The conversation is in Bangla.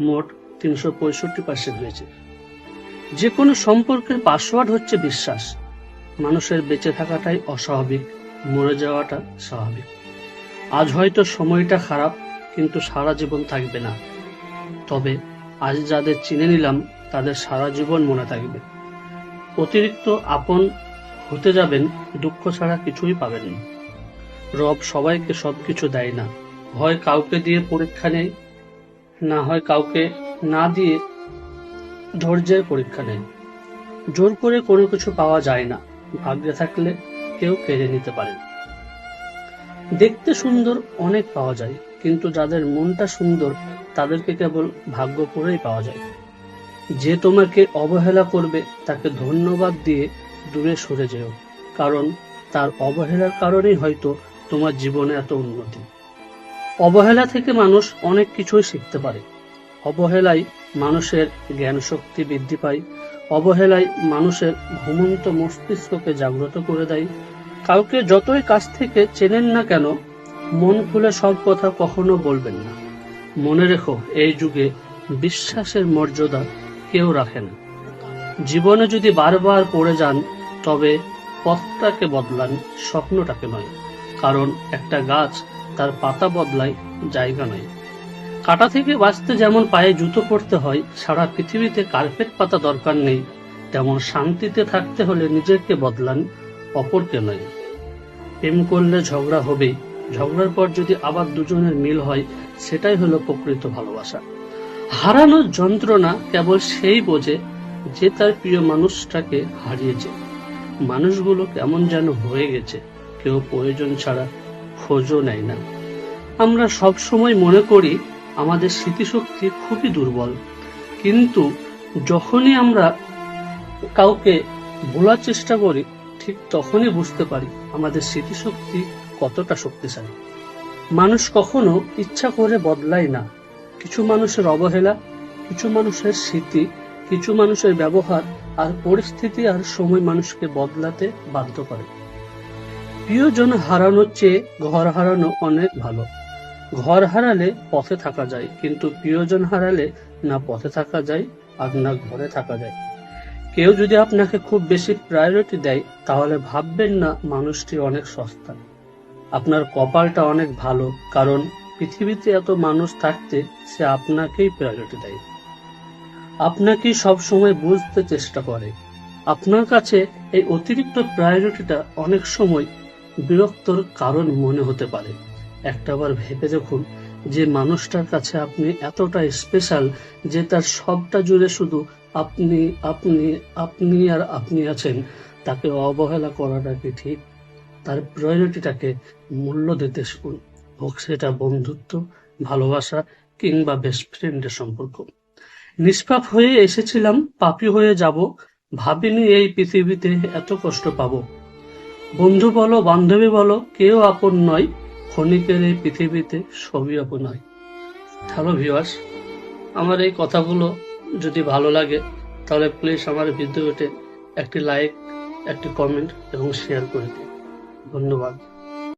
মোট তিনশো পঁয়ষট্টি পার্সেন্ট হয়েছে। যে কোনো সম্পর্কের পাসওয়ার্ড হচ্ছে বিশ্বাস। মানুষের বেঁচে থাকাটাই অস্বাভাবিক, মরে যাওয়াটা স্বাভাবিক। আজ হয়তো সময়টা খারাপ, কিন্তু সারা জীবন থাকবে না। তবে আজ যাদের চিনে নিলাম, তাদের সারা জীবন মনে থাকবে। অতিরিক্ত আপন হতে যাবেন, দুঃখ ছাড়া কিছুই পাবেন না। রব সবাইকে সবকিছু দেয় না। হয় কাউকে দিয়ে পরীক্ষা নেই না হয় কাউকে না দিয়ে ধৈর্যের পরীক্ষা নেই জোর করে কোনো কিছু পাওয়া যায় না। ভাগ্যে থাকলে কেউ কেড়ে নিতে পারে দেখতে সুন্দর অনেক পাওয়া যায়, কিন্তু যাদের মনটা সুন্দর, তাদেরকে কেবল ভাগ্য করেই পাওয়া যায়। যে তোমাকে অবহেলা করবে, তাকে ধন্যবাদ দিয়ে দূরে সরে যেও, কারণ তার অবহেলার কারণেই হয়তো তোমার জীবনে এত উন্নতি। অবহেলা থেকে মানুষ অনেক কিছুই শিখতে পারে। অবহেলায় মানুষের জ্ঞান শক্তি বৃদ্ধি পায়, অবহেলায় মানুষের ঘুমন্ত মস্তিষ্ককে জাগ্রত করে দেয়। কাউকে যতই কাছ থেকে চেনেন না কেন, মন খুলে সব কথা কখনো বলবেন না। মনে রেখো, এই যুগে বিশ্বাসের মর্যাদা কেউ রাখে না। জীবনে যদি বারবার পড়ে যান, তবে পথটাকে বদলান স্বপ্নটাকে নয়, কারণ একটা গাছ তার পাতা বদলায়, জায়গা নয় কাটা থেকে বাঁচতে যেমন পায়ে জুতো পরতে হয়, সারা পৃথিবীতে কার্পেট পাতা দরকার নেই। তেমন শান্তিতে থাকতে হলে নিজেকে বদলান, অপরকে নয়। প্রেম করলে ঝগড়া হবেই ঝগড়ার পর যদি আবার দুজনের মিল হয়, সেটাই হলো প্রকৃত ভালোবাসা। হারানোর যন্ত্রণা কেবল সেই বোঝে যে তার প্রিয় মানুষটাকে হারিয়েছে। মানুষগুলো কেমন যেন হয়ে গেছে, কেউ প্রয়োজন ছাড়া খোঁজও নেয় না। আমরা সব সময় মনে করি আমাদের স্মৃতিশক্তি খুবই দুর্বল। কিন্তু যখনই আমরা কাউকে ভোলার চেষ্টা করি, ঠিক তখনই বুঝতে পারি আমাদের স্মৃতিশক্তি কতটা শক্তিশালী। মানুষ কখনো ইচ্ছা করে বদলায় না। কিছু মানুষের অবহেলা, কিছু মানুষের স্মৃতি, কিছু মানুষের ব্যবহার আর পরিস্থিতি আর সময় মানুষকে বদলাতে বাধ্য করে। প্রিয়জন হারানোর চেয়ে ঘর হারানো অনেক ভালো। ঘর হারালে পথে থাকা যায়, কিন্তু প্রিয়জন হারালে না পথে থাকা যায় আর না ঘরে থাকা যায়। কেউ যদি আপনাকে খুব বেশি প্রায়োরিটি দেয়, তাহলে ভাববেন না মানুষটি অনেক সস্তা। আপনার কপালটা অনেক ভালো, কারণ পৃথিবীতে এত মানুষ থাকতে সে আপনাকেই প্রায়োরিটি দেয়। আপনাকেই সব সময় বুঝতে চেষ্টা করে। আপনার কাছে এই অতিরিক্ত প্রায়োরিটিটা অনেক সময় বিরক্তর কারণ মনে হতে পারে। একটাবার ভেবে দেখুন যে মানুষটার কাছে আপনি এতটা স্পেশাল যে তার সবটা জুড়ে শুধু আপনি আপনি আপনি আর আপনি আছেন। তাকে অবহেলা করাটা কি ঠিক তার প্রায়োরিটিটাকে মূল্য দিতে শিখুন। হোক সেটা বন্ধুত্ব, ভালোবাসা কিংবা বেস্ট ফ্রেন্ডের সম্পর্ক। নিষ্পাপ হয়ে এসেছিলাম, পাপি হয়ে যাব, ভাবিনি এই পৃথিবীতে এত কষ্ট পাবো। বন্ধু বলো, বান্ধবী বলো, কেউ আপন নয়। ক্ষণিকের এই পৃথিবীতে সবই অপনয়। হ্যালো ভিওয়ার্স আমার এই কথাগুলো যদি ভালো লাগে, তাহলে প্লিজ আমার ভিডিওতে একটি লাইক, একটি কমেন্ট এবং শেয়ার করে দিন। ধন্যবাদ।